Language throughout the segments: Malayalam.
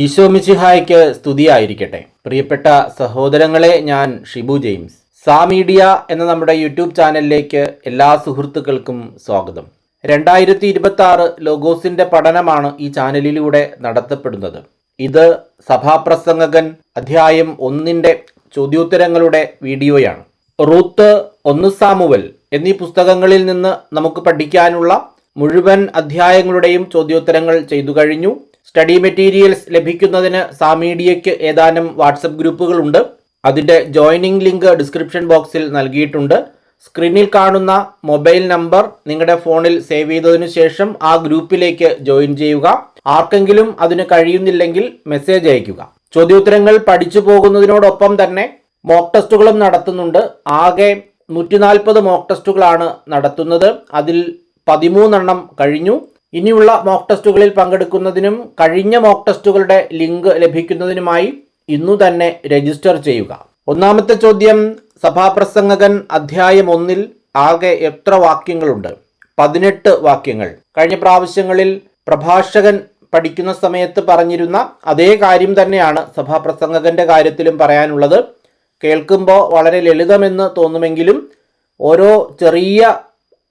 ഈശോമിശിഹായ്ക്ക് സ്തുതിയായിരിക്കട്ടെ. പ്രിയപ്പെട്ട സഹോദരങ്ങളെ ഞാൻ ഷിബു ജെയിംസ്. സാ മീഡിയ എന്ന നമ്മുടെ യൂട്യൂബ് ചാനലിലേക്ക് എല്ലാ സുഹൃത്തുക്കൾക്കും സ്വാഗതം. രണ്ടായിരത്തി ഇരുപത്തി ആറ് ലോഗോസിന്റെ പഠനമാണ് ഈ ചാനലിലൂടെ നടത്തപ്പെടുന്നത്. ഇത് സഭാപ്രസംഗകൻ അധ്യായം ഒന്നിന്റെ ചോദ്യോത്തരങ്ങളുടെ വീഡിയോയാണ്. റൂത്ത് ഒന്ന് സാമുവൽ എന്നീ പുസ്തകങ്ങളിൽ നിന്ന് നമുക്ക് പഠിക്കാനുള്ള മുഴുവൻ അധ്യായങ്ങളുടെയും ചോദ്യോത്തരങ്ങൾ ചെയ്തു കഴിഞ്ഞു. സ്റ്റഡി മെറ്റീരിയൽസ് ലഭിക്കുന്നതിന് സാമീഡിയയ്ക്ക് ഏതാനും വാട്സപ്പ് ഗ്രൂപ്പുകളുണ്ട്. അതിന്റെ ജോയിനിങ് ലിങ്ക് ഡിസ്ക്രിപ്ഷൻ ബോക്സിൽ നൽകിയിട്ടുണ്ട്. സ്ക്രീനിൽ കാണുന്ന മൊബൈൽ നമ്പർ നിങ്ങളുടെ ഫോണിൽ സേവ് ചെയ്തതിനു ശേഷം ആ ഗ്രൂപ്പിലേക്ക് ജോയിൻ ചെയ്യുക. ആർക്കെങ്കിലും അതിന് കഴിയുന്നില്ലെങ്കിൽ മെസ്സേജ് അയയ്ക്കുക. ചോദ്യോത്തരങ്ങൾ പഠിച്ചു പോകുന്നതിനോടൊപ്പം തന്നെ മോക്ക് ടെസ്റ്റുകളും നടത്തുന്നുണ്ട്. ആകെ നൂറ്റി നാൽപ്പത് മോക്ക് ടെസ്റ്റുകളാണ് നടത്തുന്നത്. അതിൽ പതിമൂന്നെണ്ണം കഴിഞ്ഞു. ഇനിയുള്ള മോക്ക് ടെസ്റ്റുകളിൽ പങ്കെടുക്കുന്നതിനും കഴിഞ്ഞ മോക്ക് ടെസ്റ്റുകളുടെ ലിങ്ക് ലഭിക്കുന്നതിനുമായി ഇന്നു തന്നെ രജിസ്റ്റർ ചെയ്യുക. ഒന്നാമത്തെ ചോദ്യം സഭാപ്രസംഗകൻ അധ്യായം ഒന്നിൽ ആകെ എത്ര വാക്യങ്ങളുണ്ട്? പതിനെട്ട് വാക്യങ്ങൾ. കഴിഞ്ഞ പ്രാവശ്യങ്ങളിൽ പ്രഭാഷകൻ പഠിക്കുന്ന സമയത്ത് പറഞ്ഞിരുന്ന അതേ കാര്യം തന്നെയാണ് സഭാപ്രസംഗകന്റെ കാര്യത്തിലും പറയാനുള്ളത്. കേൾക്കുമ്പോൾ വളരെ ലളിതമെന്ന് തോന്നുമെങ്കിലും ഓരോ ചെറിയ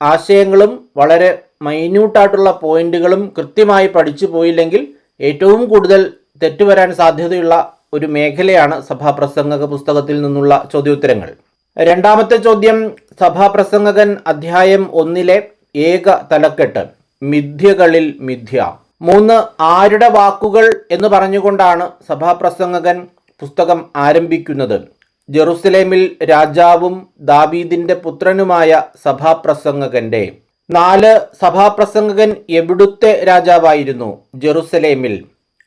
ആശയങ്ങളും വളരെ മൈന്യൂട്ടായിട്ടുള്ള പോയിന്റുകളും കൃത്യമായി പഠിച്ചു പോയില്ലെങ്കിൽ ഏറ്റവും കൂടുതൽ തെറ്റുവരാൻ സാധ്യതയുള്ള ഒരു മേഖലയാണ് സഭാപ്രസംഗക പുസ്തകത്തിൽ നിന്നുള്ള ചോദ്യോത്തരങ്ങൾ. രണ്ടാമത്തെ ചോദ്യം സഭാപ്രസംഗകൻ അധ്യായം ഒന്നിലെ ഏക തലക്കെട്ട് മിഥ്യകളിൽ മിഥ്യ. മൂന്ന് ആരുടെ വാക്കുകൾ എന്ന് പറഞ്ഞുകൊണ്ടാണ് സഭാപ്രസംഗകൻ പുസ്തകം ആരംഭിക്കുന്നത്? ജെറുസലേമിൽ രാജാവും ദാവീദിന്റെ പുത്രനുമായ സഭാപ്രസംഗകന്റെ. നാല് സഭാപ്രസംഗകൻ എവിടുത്തെ രാജാവായിരുന്നു? ജെറുസലേമിൽ.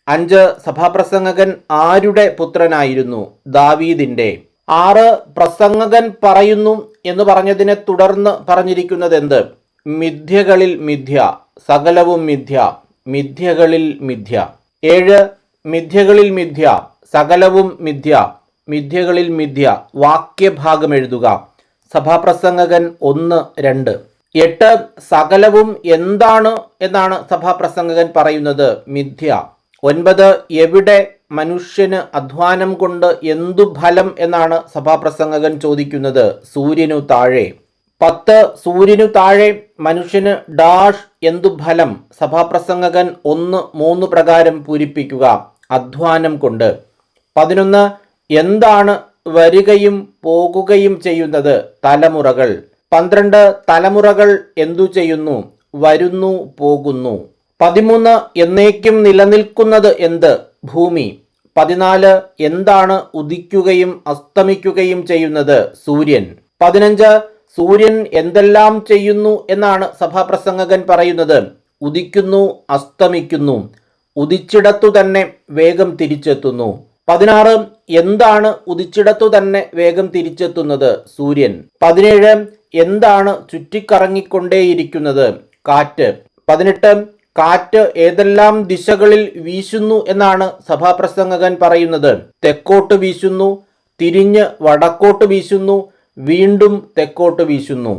അഞ്ച് സഭാപ്രസംഗകൻ ആരുടെ പുത്രനായിരുന്നു? ദാവീദിന്റെ ആറ് പ്രസംഗകൻ പറയുന്നു എന്ന് പറഞ്ഞതിനെ തുടർന്ന് പറഞ്ഞിരിക്കുന്നത് എന്ത് മിഥ്യകളിൽ മിഥ്യ സകലവും മിഥ്യ മിഥ്യകളിൽ മിഥ്യ. ഏഴ് മിഥ്യകളിൽ മിഥ്യ സകലവും മിഥ്യ മിഥ്യകളിൽ മിഥ്യ. വാക്യഭാഗം എഴുതുക. സഭാപ്രസംഗകൻ ഒന്ന് രണ്ട്. എട്ട് സകലവും എന്താണ് എന്നാണ് സഭാപ്രസംഗകൻ പറയുന്നത്. മിഥ്യ. ഒൻപത് എവിടെ മനുഷ്യന് അധ്വാനം കൊണ്ട് എന്തു ഫലം എന്നാണ് സഭാപ്രസംഗകൻ ചോദിക്കുന്നത്. സൂര്യനു താഴെ. പത്ത് സൂര്യനു താഴെ മനുഷ്യന് ഡാഷ് എന്തു ഫലം? സഭാപ്രസംഗകൻ ഒന്ന് മൂന്ന് പ്രകാരം പൂരിപ്പിക്കുക. അധ്വാനം കൊണ്ട്. പതിനൊന്ന് എന്താണ് വരികയും പോകുകയും ചെയ്യുന്നത്? തലമുറകൾ. പന്ത്രണ്ട് തലമുറകൾ എന്തു ചെയ്യുന്നു? വരുന്നു പോകുന്നു. പതിമൂന്ന് എന്നേക്കും നിലനിൽക്കുന്നത് എന്ത്? ഭൂമി. പതിനാല് എന്താണ് ഉദിക്കുകയും അസ്തമിക്കുകയും ചെയ്യുന്നത്? സൂര്യൻ. പതിനഞ്ച് സൂര്യൻ എന്തെല്ലാം ചെയ്യുന്നു എന്നാണ് സഭാപ്രസംഗകൻ പറയുന്നത്. ഉദിക്കുന്നു അസ്തമിക്കുന്നു. ഉദിച്ചിടത്തു തന്നെ വേഗം തിരിച്ചെത്തുന്നു. പതിനാറ് എന്താണ് ഉദിച്ചിടത്തു തന്നെ വേഗം തിരിച്ചെത്തുന്നത്? സൂര്യൻ. പതിനേഴ് എന്താണ് ചുറ്റിക്കറങ്ങിക്കൊണ്ടേയിരിക്കുന്നത്? കാറ്റ്. പതിനെട്ട് കാറ്റ് ഏതെല്ലാം ദിശകളിൽ വീശുന്നു എന്നാണ് സഭാപ്രസംഗകൻ പറയുന്നത്. തെക്കോട്ട് വീശുന്നു തിരിഞ്ഞ് വടക്കോട്ട് വീശുന്നു വീണ്ടും തെക്കോട്ട് വീശുന്നു.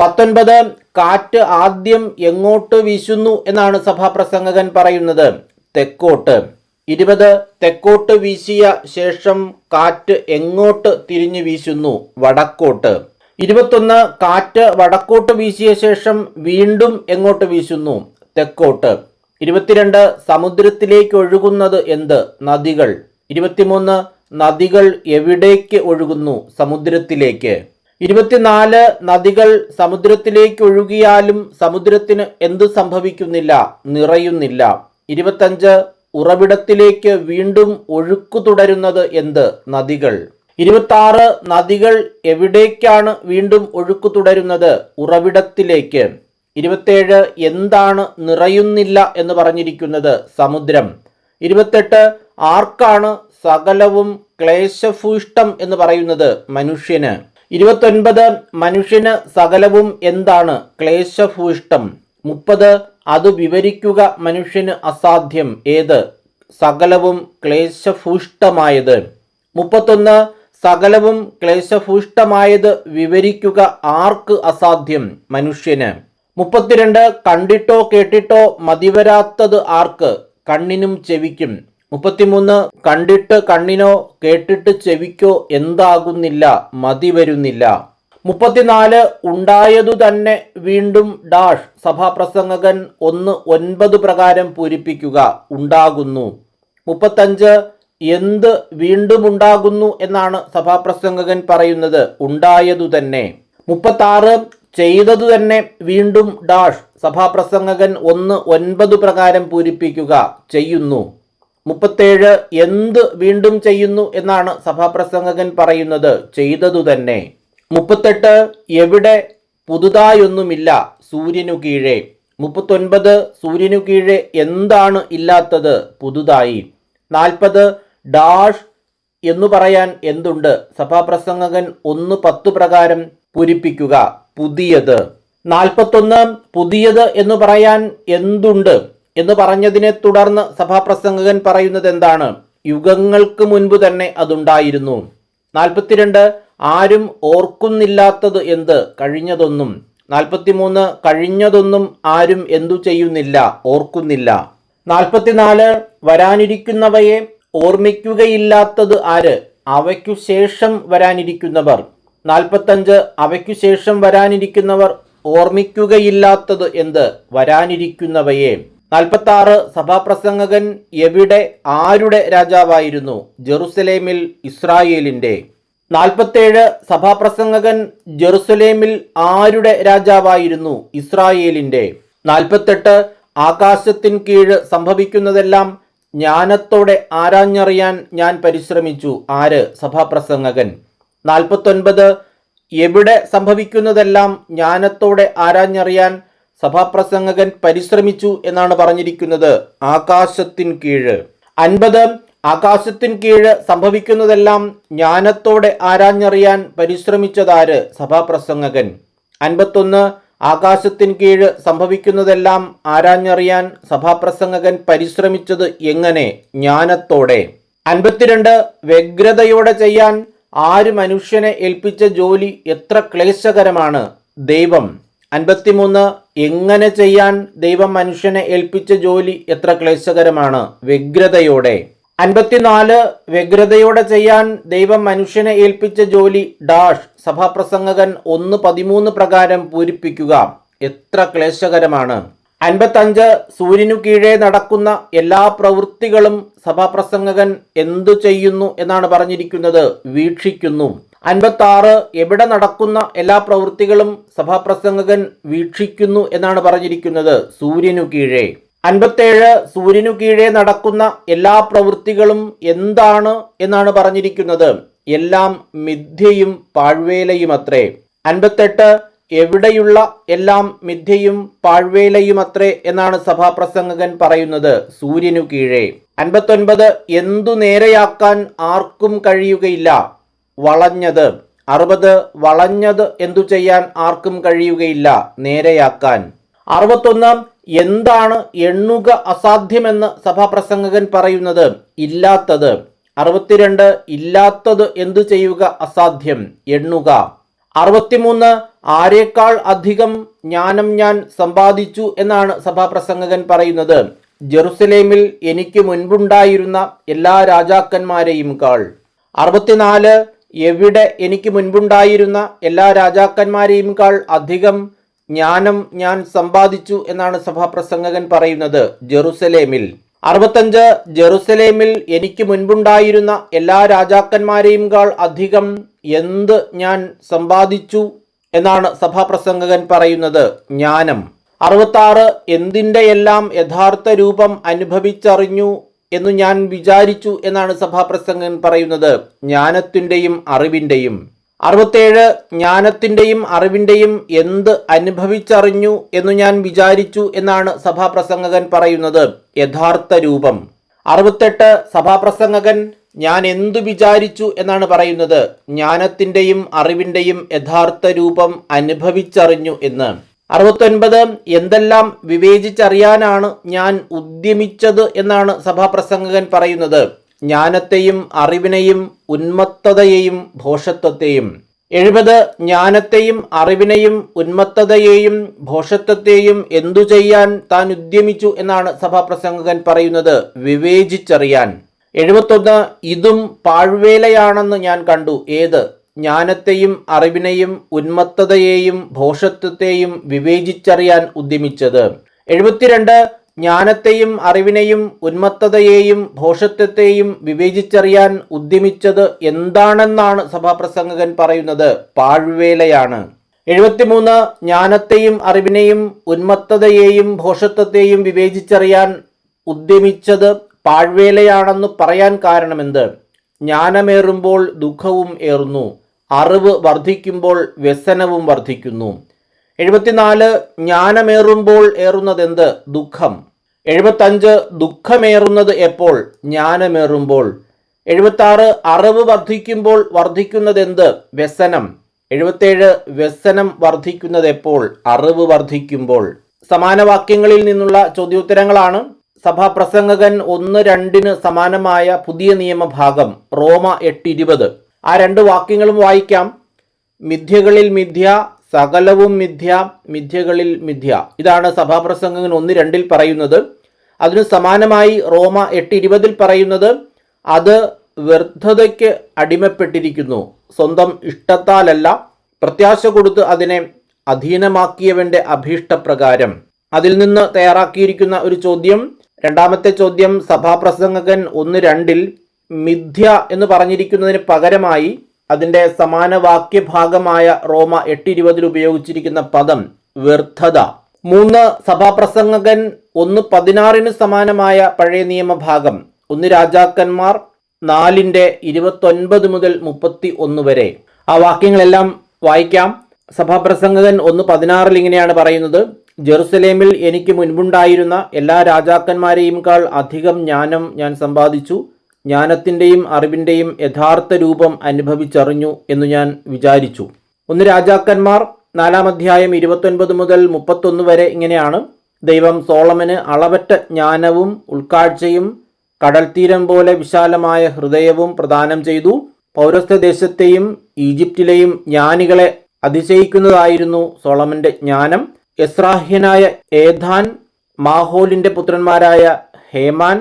പത്തൊൻപത് കാറ്റ് ആദ്യം എങ്ങോട്ട് വീശുന്നു എന്നാണ് സഭാപ്രസംഗകൻ പറയുന്നത്. തെക്കോട്ട്. ഇരുപത് തെക്കോട്ട് വീശിയ ശേഷം കാറ്റ് എങ്ങോട്ട് തിരിഞ്ഞു വീശുന്നു? വടക്കോട്ട്. ഇരുപത്തൊന്ന് കാറ്റ് വടക്കോട്ട് വീശിയ ശേഷം വീണ്ടും എങ്ങോട്ട് വീശുന്നു? തെക്കോട്ട്. ഇരുപത്തിരണ്ട് സമുദ്രത്തിലേക്ക് ഒഴുകുന്നത് എന്ത്? നദികൾ. ഇരുപത്തിമൂന്ന് നദികൾ എവിടേക്ക് ഒഴുകുന്നു? സമുദ്രത്തിലേക്ക്. ഇരുപത്തിനാല് നദികൾ സമുദ്രത്തിലേക്ക് ഒഴുകിയാലും സമുദ്രത്തിന് എന്ത് സംഭവിക്കുന്നില്ല? നിറയുന്നില്ല. ഇരുപത്തഞ്ച് ഉറവിടത്തിലേക്ക് വീണ്ടും ഒഴുക്കു തുടരുന്നത് എന്ത്? നദികൾ. ഇരുപത്താറ് നദികൾ എവിടേക്കാണ് വീണ്ടും ഒഴുക്കു തുടരുന്നത്? ഉറവിടത്തിലേക്ക്. ഇരുപത്തേഴ് എന്താണ് നിറയുന്നില്ല എന്ന് പറഞ്ഞിരിക്കുന്നത്? സമുദ്രം. ഇരുപത്തെട്ട് ആർക്കാണ് സകലവും ക്ലേശഭൂഷ്ടം എന്ന് പറയുന്നത്? മനുഷ്യന്. ഇരുപത്തൊൻപത് മനുഷ്യന് സകലവും എന്താണ് ക്ലേശഭൂഷ്ടം മുപ്പത് അത് വിവരിക്കുക മനുഷ്യന് അസാധ്യം. ഏത്? സകലവും ക്ലേശഭൂഷ്ടമായത്. മുപ്പത്തൊന്ന് സകലവും ക്ലേശഭൂഷ്ടമായത് വിവരിക്കുക ആർക്ക് അസാധ്യം? മനുഷ്യന്. മുപ്പത്തിരണ്ട് കണ്ടിട്ടോ കേട്ടിട്ടോ മതിവരാത്തത് ആർക്ക്? കണ്ണിനും ചെവിക്കും. മുപ്പത്തിമൂന്ന് കണ്ടിട്ട് കണ്ണിനോ കേട്ടിട്ട് ചെവിക്കോ എന്താകുന്നില്ല? മതി വരുന്നില്ല മുപ്പത്തിനാല് ഉണ്ടായതു തന്നെ വീണ്ടും ഡാഷ്. സഭാപ്രസംഗകൻ ഒന്ന് ഒൻപത് പ്രകാരം പൂരിപ്പിക്കുക ഉണ്ടാകുന്നു. മുപ്പത്തഞ്ച് എന്ത് വീണ്ടും ഉണ്ടാകുന്നു എന്നാണ് സഭാപ്രസംഗകൻ പറയുന്നത്. ഉണ്ടായതു തന്നെ. മുപ്പത്താറ് ചെയ്തതു തന്നെ വീണ്ടും ഡാഷ്. സഭാപ്രസംഗകൻ ഒന്ന് ഒൻപത് പ്രകാരം പൂരിപ്പിക്കുക ചെയ്യുന്നു. മുപ്പത്തേഴ് എന്ത് വീണ്ടും ചെയ്യുന്നു എന്നാണ് സഭാപ്രസംഗകൻ പറയുന്നത്. ചെയ്തതു തന്നെ. മുപ്പത്തെട്ട് എവിടെ പുതുതായൊന്നുമില്ല സൂര്യനു കീഴേ. മുപ്പത്തൊൻപത് സൂര്യനു കീഴേ എന്താണ് ഇല്ലാത്തത് പുതുതായി. നാൽപ്പത് ഡാഷ് എന്നു പറയാൻ എന്തുണ്ട്? സഭാപ്രസംഗകൻ ഒന്ന് പത്ത് പ്രകാരം പൂരിപ്പിക്കുക. പുതിയത്. നാൽപ്പത്തൊന്ന് പുതിയത് എന്ന് പറയാൻ എന്തുണ്ട്? എന്ന് പറഞ്ഞതിനെ തുടർന്ന് സഭാപ്രസംഗകൻ പറയുന്നത് എന്താണ് യുഗങ്ങൾക്ക് മുൻപ് തന്നെ അതുണ്ടായിരുന്നു. നാൽപ്പത്തിരണ്ട് ആരും ഓർക്കുന്നില്ലാത്തത് എന്ത്? കഴിഞ്ഞതൊന്നും. നാൽപ്പത്തിമൂന്ന് കഴിഞ്ഞതൊന്നും ആരും എന്തു ചെയ്യുന്നില്ല ഓർക്കുന്നില്ല. നാൽപ്പത്തിനാല് വരാനിരിക്കുന്നവയെ ഓർമ്മിക്കുകയില്ലാത്തത് ആര്? അവയ്ക്കു ശേഷം വരാനിരിക്കുന്നവർ. നാൽപ്പത്തഞ്ച് അവയ്ക്കു ശേഷം വരാനിരിക്കുന്നവർ ഓർമ്മിക്കുകയില്ലാത്തത് എന്ത്? വരാനിരിക്കുന്നവയെ. നാൽപ്പത്തി ആറ് സഭാപ്രസംഗകൻ എവിടെ? ആരുടെ രാജാവായിരുന്നു? ജെറുസലേമിൽ ഇസ്രായേലിന്റെ നാൽപ്പത്തേഴ് സഭാപ്രസംഗകൻ ജെറുസലേമിൽ ആരുടെ രാജാവായിരുന്നു ഇസ്രായേലിന്റെ? നാൽപ്പത്തെട്ട് ആകാശത്തിൻ കീഴ് സംഭവിക്കുന്നതെല്ലാം ജ്ഞാനത്തോടെ ആരാഞ്ഞറിയാൻ ഞാൻ പരിശ്രമിച്ചു. ആര്? സഭാപ്രസംഗകൻ. നാൽപ്പത്തൊൻപത് എവിടെ സംഭവിക്കുന്നതെല്ലാം ജ്ഞാനത്തോടെ ആരാഞ്ഞറിയാൻ സഭാപ്രസംഗകൻ പരിശ്രമിച്ചു എന്നാണ് പറഞ്ഞിരിക്കുന്നത്. ആകാശത്തിൻ കീഴ്. അൻപത് ആകാശത്തിൻ കീഴ് സംഭവിക്കുന്നതെല്ലാം ജ്ഞാനത്തോടെ ആരാഞ്ഞറിയാൻ പരിശ്രമിച്ചതാര് സഭാപ്രസംഗകൻ? അൻപത്തൊന്ന് ആകാശത്തിൻ കീഴ് സംഭവിക്കുന്നതെല്ലാം ആരാഞ്ഞറിയാൻ സഭാപ്രസംഗകൻ പരിശ്രമിച്ചത് എങ്ങനെ? ജ്ഞാനത്തോടെ. അൻപത്തിരണ്ട് വ്യഗ്രതയോടെ ചെയ്യാൻ ആര് മനുഷ്യനെ ഏൽപ്പിച്ച ജോലി എത്ര ക്ലേശകരമാണ്? ദൈവം. അൻപത്തിമൂന്ന് എങ്ങനെ ചെയ്യാൻ ദൈവം മനുഷ്യനെ ഏൽപ്പിച്ച ജോലി എത്ര ക്ലേശകരമാണ്? വ്യഗ്രതയോടെ. അൻപത്തിനാല് വ്യഗ്രതയോടെ ചെയ്യാൻ ദൈവം മനുഷ്യനെ ഏൽപ്പിച്ച ജോലി ഡാഷ്. സഭാപ്രസംഗകൻ ഒന്ന് പതിമൂന്ന് പ്രകാരം പൂരിപ്പിക്കുക. എത്ര ക്ലേശകരമാണ്. അൻപത്തഞ്ച് സൂര്യനു കീഴേ നടക്കുന്ന എല്ലാ പ്രവൃത്തികളും സഭാപ്രസംഗകൻ എന്തു ചെയ്യുന്നു എന്നാണ് പറഞ്ഞിരിക്കുന്നത്. വീക്ഷിക്കുന്നു. അൻപത്തി ആറ് എവിടെ നടക്കുന്ന എല്ലാ പ്രവൃത്തികളും സഭാപ്രസംഗകൻ വീക്ഷിക്കുന്നു എന്നാണ് പറഞ്ഞിരിക്കുന്നത്. സൂര്യനു കീഴേ. അൻപത്തേഴ് സൂര്യനു കീഴേ നടക്കുന്ന എല്ലാ പ്രവൃത്തികളും എന്താണ് എന്നാണ് പറഞ്ഞിരിക്കുന്നത്. എല്ലാം മിഥ്യയും പാഴ്വേലയും അത്രേ അൻപത്തെട്ട് എവിടെയുള്ള എല്ലാം മിഥ്യയും പാഴ്വേലയും അത്രേ എന്നാണ് സഭാപ്രസംഗകൻ പറയുന്നത് സൂര്യനു കീഴേ. അൻപത്തൊൻപത് എന്തു നേരെയാക്കാൻ ആർക്കും കഴിയുകയില്ല. വളഞ്ഞത്. അറുപത് വളഞ്ഞത് എന്തു ചെയ്യാൻ ആർക്കും കഴിയുകയില്ല നേരെയാക്കാൻ. അറുപത്തൊന്ന് എന്താണ് എണ്ണുക അസാധ്യമെന്ന് സഭാപ്രസംഗകൻ പറയുന്നത്? ഇല്ലാത്തത്. അറുപത്തിരണ്ട് ഇല്ലാത്തത് എന്തു ചെയ്യുക അസാധ്യം? എണ്ണുക. അറുപത്തിമൂന്ന് ആരേക്കാൾ അധികം ജ്ഞാനം ഞാൻ സമ്പാദിച്ചു എന്നാണ് സഭാപ്രസംഗകൻ പറയുന്നത്. ജെറുസലേമിൽ എനിക്ക് മുൻപുണ്ടായിരുന്ന എല്ലാ രാജാക്കന്മാരെയും കാൾ. അറുപത്തിനാല് എവിടെ എനിക്ക് മുൻപുണ്ടായിരുന്ന എല്ലാ രാജാക്കന്മാരെയും കാൾ അധികം ജ്ഞാനം ഞാൻ സമ്പാദിച്ചു എന്നാണ് സഭാപ്രസംഗകൻ പറയുന്നത് ജെറുസലേമിൽ. അറുപത്തഞ്ച് ജെറുസലേമിൽ എനിക്ക് മുൻപുണ്ടായിരുന്ന എല്ലാ രാജാക്കന്മാരെയും കാൾ അധികം എന്ത് ഞാൻ സമ്പാദിച്ചു എന്നാണ് സഭാപ്രസംഗകൻ പറയുന്നത് ജ്ഞാനം. അറുപത്താറ് എന്തിന്റെ എല്ലാം യഥാർത്ഥ രൂപം അനുഭവിച്ചറിഞ്ഞു എന്നു ഞാൻ വിചാരിച്ചു എന്നാണ് സഭാപ്രസംഗൻ പറയുന്നത് ജ്ഞാനത്തിന്റെയും അറിവിന്റെയും. അറുപത്തേഴ് ജ്ഞാനത്തിന്റെയും അറിവിന്റെയും എന്ത് അനുഭവിച്ചറിഞ്ഞു എന്ന് ഞാൻ വിചാരിച്ചു എന്നാണ് സഭാപ്രസംഗകൻ പറയുന്നത്. യഥാർത്ഥ രൂപം. അറുപത്തെട്ട് സഭാപ്രസംഗകൻ ഞാൻ എന്തു വിചാരിച്ചു എന്നാണ് പറയുന്നത്. ജ്ഞാനത്തിന്റെയും അറിവിന്റെയും യഥാർത്ഥ രൂപം അനുഭവിച്ചറിഞ്ഞു എന്ന്. അറുപത്തൊൻപത് എന്തെല്ലാം വിവേചിച്ചറിയാനാണ് ഞാൻ ഉദ്യമിച്ചത് എന്നാണ് സഭാപ്രസംഗകൻ പറയുന്നത്. ജ്ഞാനത്തെയും അറിവിനെയും ഉന്മത്തതയെയും ഭോഷത്വത്തെയും. എഴുപത് ജ്ഞാനത്തെയും അറിവിനെയും ഉന്മത്തതയെയും ഭോഷത്വത്തെയും എന്തു ചെയ്യാൻ താൻ ഉദ്യമിച്ചു എന്നാണ് സഭാപ്രസംഗകൻ പറയുന്നത് വിവേചിച്ചറിയാൻ. എഴുപത്തൊന്ന് ഇതും പാഴ്വേലയാണെന്ന് ഞാൻ കണ്ടു. ഏത്? ജ്ഞാനത്തെയും അറിവിനെയും ഉന്മത്തതയെയും ഭോഷത്വത്തെയും വിവേചിച്ചറിയാൻ ഉദ്യമിച്ചത്. എഴുപത്തിരണ്ട് ജ്ഞാനത്തെയും അറിവിനെയും ഉന്മത്തതയെയും ഭോഷത്വത്തെയും വിവേചിച്ചറിയാൻ ഉദ്യമിച്ചത് എന്താണെന്നാണ് സഭാപ്രസംഗകൻ പറയുന്നത്. പാഴ്വേലയാണ്. എഴുപത്തിമൂന്ന് ജ്ഞാനത്തെയും അറിവിനെയും ഉന്മത്തതയെയും ഭോഷത്വത്തെയും വിവേചിച്ചറിയാൻ ഉദ്യമിച്ചത് പാഴ്വേലയാണെന്ന് പറയാൻ കാരണമെന്ത്? ജ്ഞാനമേറുമ്പോൾ ദുഃഖവും ഏറുന്നു. അറിവ് വർദ്ധിക്കുമ്പോൾ വ്യസനവും വർദ്ധിക്കുന്നു. എഴുപത്തിനാല് ജ്ഞാനമേറുമ്പോൾ ഏറുന്നതെന്ത്? ദുഃഖം. എഴുപത്തഞ്ച് ദുഃഖമേറുന്നത് എപ്പോൾ? ജ്ഞാനമേറുമ്പോൾ. എഴുപത്താറ് അറിവ് വർദ്ധിക്കുമ്പോൾ വർദ്ധിക്കുന്നതെന്ത്? വ്യസനം. എഴുപത്തേഴ് വ്യസനം വർദ്ധിക്കുന്നത് എപ്പോൾ? അറിവ് വർദ്ധിക്കുമ്പോൾ. സമാന വാക്യങ്ങളിൽ നിന്നുള്ള ചോദ്യോത്തരങ്ങളാണ്. സഭാപ്രസംഗകൻ ഒന്ന് രണ്ടിന് സമാനമായ പുതിയ നിയമഭാഗം റോമ എട്ട് ഇരുപത് ആ രണ്ട് വാക്യങ്ങളും വായിക്കാം. മിഥ്യകളിൽ മിഥ്യ സകലവും മിഥ്യ മിഥ്യകളിൽ മിഥ്യ. ഇതാണ് സഭാപ്രസംഗങ്ങൾ ഒന്ന് രണ്ടിൽ പറയുന്നത്. അതിനു സമാനമായി റോമ എട്ട് ഇരുപതിൽ പറയുന്നത് അത് വ്യർത്ഥതയ്ക്ക് അടിമപ്പെട്ടിരിക്കുന്നു. സ്വന്തം ഇഷ്ടത്താലല്ല പ്രത്യാശ കൊടുത്ത് അതിനെ അധീനമാക്കിയവന്റെ അഭീഷ്ടപ്രകാരം. അതിൽ നിന്ന് തയ്യാറാക്കിയിരിക്കുന്ന ഒരു ചോദ്യം രണ്ടാമത്തെ ചോദ്യം സഭാപ്രസംഗകൻ ഒന്ന് രണ്ടിൽ മിഥ്യ എന്ന് പറഞ്ഞിരിക്കുന്നതിന് പകരമായി അതിന്റെ സമാന വാക്യഭാഗമായ റോമ എട്ട് ഇരുപതിൽ ഉപയോഗിച്ചിരിക്കുന്ന പദം വ്യർത്ഥത. മൂന്ന് സഭാപ്രസംഗകൻ ഒന്ന് പതിനാറിന് സമാനമായ പഴയ നിയമഭാഗം ഒന്ന് രാജാക്കന്മാർ നാലിന്റെ ഇരുപത്തൊൻപത് മുതൽ മുപ്പത്തി ഒന്ന് വരെ. ആ വാക്യങ്ങളെല്ലാം വായിക്കാം. സഭാപ്രസംഗകൻ ഒന്ന് പതിനാറിൽ ഇങ്ങനെയാണ് പറയുന്നത്. ജെറുസലേമിൽ എനിക്ക് മുൻപുണ്ടായിരുന്ന എല്ലാ രാജാക്കന്മാരെയും കാൾ അധികം ജ്ഞാനം ഞാൻ സമ്പാദിച്ചു. ജ്ഞാനത്തിന്റെയും അറിവിന്റെയും യഥാർത്ഥ രൂപം അനുഭവിച്ചറിഞ്ഞു എന്ന് ഞാൻ വിചാരിച്ചു. ഒന്ന് രാജാക്കന്മാർ നാലാം അധ്യായം ഇരുപത്തൊൻപത് മുതൽ മുപ്പത്തൊന്ന് വരെ ഇങ്ങനെയാണ്. ദൈവം സോളമന് അളവറ്റ ജ്ഞാനവും ഉൾക്കാഴ്ചയും കടൽത്തീരം പോലെ വിശാലമായ ഹൃദയവും പ്രദാനം ചെയ്തു. പൗരസ്ത്യദേശത്തെയും ഈജിപ്തിലെയും ജ്ഞാനികളെ അതിശയിക്കുന്നതായിരുന്നു സോളമന്റെ ജ്ഞാനം. എസ്രാഹ്യനായ ഏധാൻ മാഹോലിന്റെ പുത്രന്മാരായ ഹേമാൻ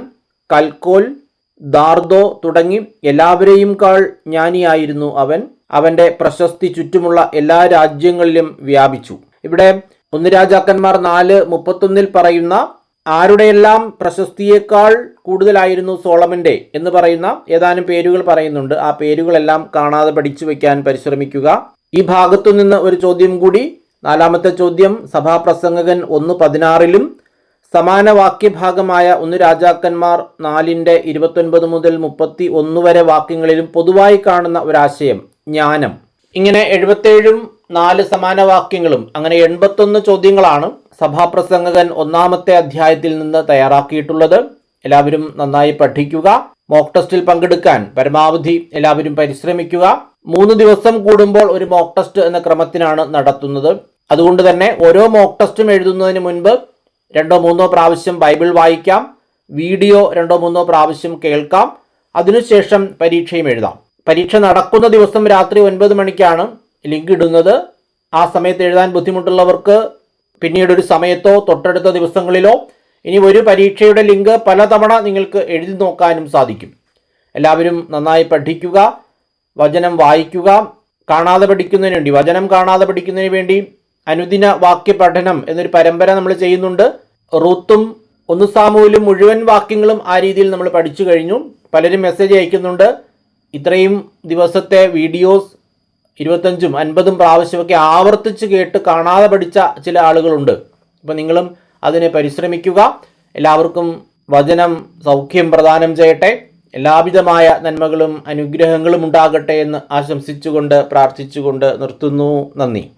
കൽക്കോൽ ദാർദോ തുടങ്ങി എല്ലാവരെയും കാൾ ജ്ഞാനിയായിരുന്നു അവൻ. അവന്റെ പ്രശസ്തി ചുറ്റുമുള്ള എല്ലാ രാജ്യങ്ങളിലും വ്യാപിച്ചു. ഇവിടെ ഒന്ന് രാജാക്കന്മാർ നാല് മുപ്പത്തൊന്നിൽ പറയുന്ന ആരുടെയെല്ലാം പ്രശസ്തിയേക്കാൾ കൂടുതലായിരുന്നു സോളമന്റെ എന്ന് പറയുന്ന ഏതാനും പേരുകൾ പറയുന്നുണ്ട്. ആ പേരുകളെല്ലാം കാണാതെ പഠിച്ചു വയ്ക്കാൻ പരിശ്രമിക്കുക. ഈ ഭാഗത്തു നിന്ന് ഒരു ചോദ്യം കൂടി. നാലാമത്തെ ചോദ്യം സഭാപ്രസംഗകൻ ഒന്ന് പതിനാറിലും സമാന വാക്യഭാഗമായ ഒന്ന് രാജാക്കന്മാർ നാലിന്റെ ഇരുപത്തൊൻപത് മുതൽ മുപ്പത്തി ഒന്ന് വരെ വാക്യങ്ങളിലും പൊതുവായി കാണുന്ന ഒരാശയം ജ്ഞാനം. ഇങ്ങനെ എഴുപത്തേഴും നാല് സമാന വാക്യങ്ങളും അങ്ങനെ എൺപത്തൊന്ന് ചോദ്യങ്ങളാണ് സഭാപ്രസംഗകൻ ഒന്നാമത്തെ അധ്യായത്തിൽ നിന്ന് തയ്യാറാക്കിയിട്ടുള്ളത്. എല്ലാവരും നന്നായി പഠിക്കുക. മോക്ക് ടെസ്റ്റിൽ പങ്കെടുക്കാൻ പരമാവധി എല്ലാവരും പരിശ്രമിക്കുക. മൂന്ന് ദിവസം കൂടുമ്പോൾ ഒരു മോക്ക് ടെസ്റ്റ് എന്ന ക്രമത്തിനാണ് നടത്തുന്നത്. അതുകൊണ്ട് തന്നെ ഓരോ മോക്ക് ടെസ്റ്റും എഴുതുന്നതിന് മുൻപ് രണ്ടോ മൂന്നോ പ്രാവശ്യം ബൈബിൾ വായിക്കാം വീഡിയോ രണ്ടോ മൂന്നോ പ്രാവശ്യം കേൾക്കാം അതിനുശേഷം പരീക്ഷയും എഴുതാം. പരീക്ഷ നടക്കുന്ന ദിവസം രാത്രി ഒൻപത് മണിക്കാണ് ലിങ്ക് ഇടുന്നത്. ആ സമയത്ത് എഴുതാൻ ബുദ്ധിമുട്ടുള്ളവർക്ക് പിന്നീട് ഒരു സമയത്തോ തൊട്ടടുത്ത ദിവസങ്ങളിലോ ഇനി ഒരു പരീക്ഷയുടെ ലിങ്ക് പലതവണ നിങ്ങൾക്ക് എഴുതി നോക്കാനും സാധിക്കും. എല്ലാവരും നന്നായി പഠിക്കുക വചനം വായിക്കുക കാണാതെ പഠിക്കുന്നതിന് വേണ്ടി വചനം കാണാതെ പഠിക്കുന്നതിന് വേണ്ടി അനുദിന വാക്യ പഠനം എന്നൊരു പരമ്പര നമ്മൾ ചെയ്യുന്നുണ്ട്. റൂത്തും ഒന്ന് സാമൂലും മുഴുവൻ വാക്യങ്ങളും ആ രീതിയിൽ നമ്മൾ പഠിച്ചു കഴിഞ്ഞു. പലരും മെസ്സേജ് അയക്കുന്നുണ്ട്. ഇത്രയും ദിവസത്തെ വീഡിയോസ് ഇരുപത്തഞ്ചും അൻപതും പ്രാവശ്യമൊക്കെ ആവർത്തിച്ച് കേട്ട് കാണാതെ പഠിച്ച ചില ആളുകളുണ്ട്. അപ്പോൾ നിങ്ങളും അതിനെ പരിശ്രമിക്കുക. എല്ലാവർക്കും വചനം സൗഖ്യം പ്രദാനം ചെയ്യട്ടെ. എല്ലാവിധമായ നന്മകളും അനുഗ്രഹങ്ങളും ഉണ്ടാകട്ടെ എന്ന് ആശംസിച്ചുകൊണ്ട് പ്രാർത്ഥിച്ചുകൊണ്ട് നിർത്തുന്നു. നന്ദി.